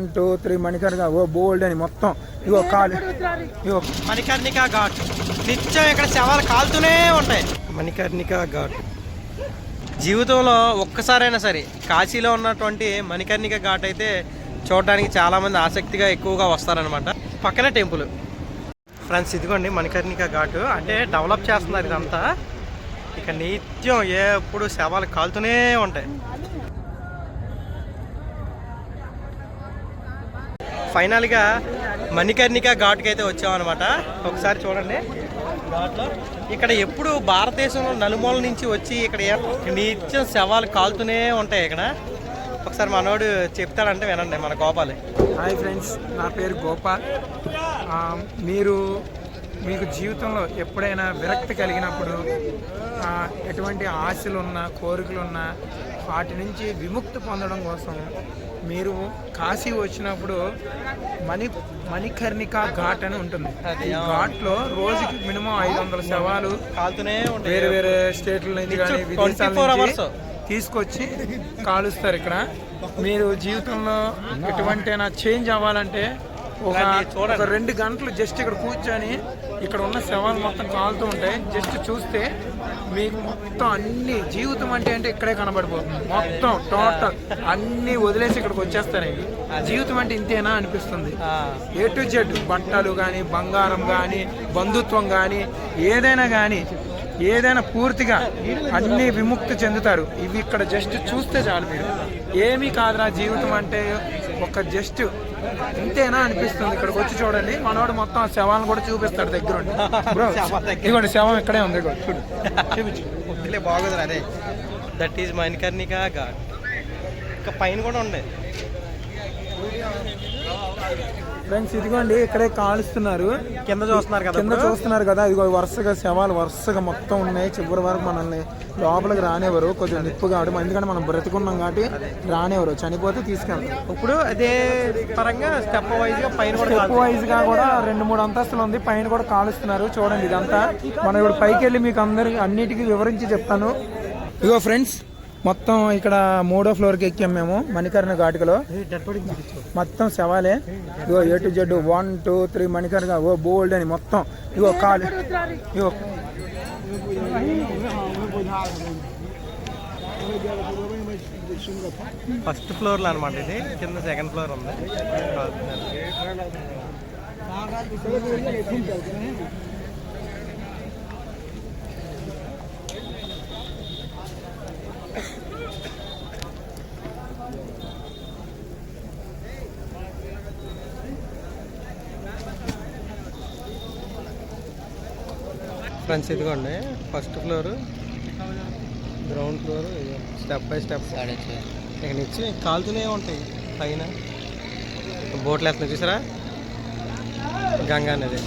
One two three మణికర్గా ఓ బోల్డ్ అని మొత్తం. ఇగో కాలు. ఇగో. మణికర్ణిక ఘాట్. నిత్యం ఇక్కడ శవాలు కాలుతూనే ఉంటాయి. మణికర్ణిక ఘాట్. జీవితంలో ఒక్కసారైనా సరే కాశీలో ఉన్నటువంటి మణికర్ణిక ఘాట్ అయితే చూడడానికి చాలామంది ఆసక్తిగా ఎక్కువగా వస్తారనమాట పక్కనే టెంపుల్. ఫ్రెండ్స్ ఇదిగోండి మణికర్ణిక ఘాటు. అంటే డెవలప్ చేస్తున్నారు ఇదంతా. ఇక నిత్యం ఎప్పుడు శవాలు కాలుతూనే ఉంటాయి. ఫైనల్గా మణికర్ణిక ఘాట్కి అయితే వచ్చామన్నమాట. ఒకసారి చూడండి. ఘాట్లో ఇక్కడ ఎప్పుడు భారతదేశంలో నలుమూల నుంచి వచ్చి ఇక్కడ నిత్యం శవాలు కాలుతూనే ఉంటాయి ఇక్కడ. ఒకసారి మనోడు చెప్తాడంటే వినండి మన గోపాల్. హాయ్ ఫ్రెండ్స్ నా పేరు గోపాల్. మీరు మీకు జీవితంలో ఎప్పుడైనా విరక్తి కలిగినప్పుడు ఎటువంటి ఆశలు ఉన్నా కోరికలు ఉన్నా వాటి నుంచి విముక్తి పొందడం కోసం మీరు కాశీ వచ్చినప్పుడు మణి మణికర్ణిక ఘాట్ అని ఉంటుంది ఈ ఘాట్లో రోజుకి మినిమం ఐదు వందల శవాలు కాలుతూనే ఉంటాయి వేరే వేరే స్టేట్ల నుంచి కానీ నిత్యం విదేశాల 24 నుంచి hours. తీసుకొచ్చి కాలుస్తారు ఇక్కడ మీరు జీవితంలో ఎటువంటి చేంజ్ అవ్వాలంటే. ఒక రెండు గంటలు జస్ట్ ఇక్కడ కూర్చొని ఇక్కడ ఉన్న శవాలు మొత్తం కాలుతూ ఉంటాయి. జస్ట్ చూస్తే మీకు మొత్తం అన్ని జీవితం అంటే అంటే ఇక్కడే కనబడిపోతుంది. మొత్తం టోటల్ అన్ని వదిలేసి ఇక్కడికి వచ్చేస్తారండి జీవితం అంటే ఇంతేనా అనిపిస్తుంది. ఏ టు జెడ్ బట్టలు కానీ బంగారం కానీ బంధుత్వం కానీ ఏదైనా కానీ ఏదైనా పూర్తిగా అన్ని విముక్తి చెందుతారు. ఇవి ఇక్కడ జస్ట్ చూస్తే చాలు మీరు. ఏమీ కాదురా జీవితం అంటే ఒక జస్ట్ ఇంతేనా అనిపిస్తుంది ఇక్కడికి వచ్చి చూడండి. మనవాడు మొత్తం ఆ శవాలను కూడా చూపిస్తాడు దగ్గర దగ్గర. ఇదిగోండి శవం ఇక్కడే ఉంది చూడు. చూపించు. బాగోదు అదే దట్ ఈజ్ మణికర్ణిక ఘాట్ ఇంకా పైన కూడా ఉండే ఫ్రెండ్స్ ఇదిగోండి ఇక్కడే కాలుస్తున్నారు. కింద చూస్తున్నారు కదా కింద చూస్తున్నారు కదా ఇదిగో వరుసగా శవాలు వరుసగా మొత్తం ఉన్నాయి. చివరి వరకు మనల్ని లోపలికి రానివ్వరు. కొంచెం నిప్పు కాబట్టి ఎందుకంటే మనం బ్రతికున్నాం కాబట్టి రానివ్వరు. చనిపోతే తీసుకెళ్తారు. ఇప్పుడు అదే పరంగా స్టెప్ వైజ్గా పైన కూడా స్టెప్ వైజ్గా కూడా రెండు మూడు అంతస్తులు ఉంది. పైన కూడా కాలుస్తున్నారు. చూడండి ఇదంతా. మనం ఇప్పుడు పైకి వెళ్ళి మీకు అందరికి అన్నిటికీ వివరించి చెప్తాను. ఇగో ఫ్రెండ్స్ మొత్తం ఇక్కడ మూడో ఫ్లోర్కి ఎక్కాం మేము మణికర్ణ ఘాటికలో. మొత్తం శవాలే. ఇగో A to Z one two three Manikarna ఓ బోల్డ్ అని మొత్తం. ఇగో కాలు. ఇగో ఫస్ట్ ఫ్లోర్లో అనమాట ఇది. కింద సెకండ్ ఫ్లోర్ ఉంది. ఫ్రెండ్స్ ఇదిగోండి. First floor ground floor step by step. ఇక నుంచి కాలుతూనే ఉంటాయి? పైన. బోట్లు వేస్తున్నాయి చూసారా? గంగా నది.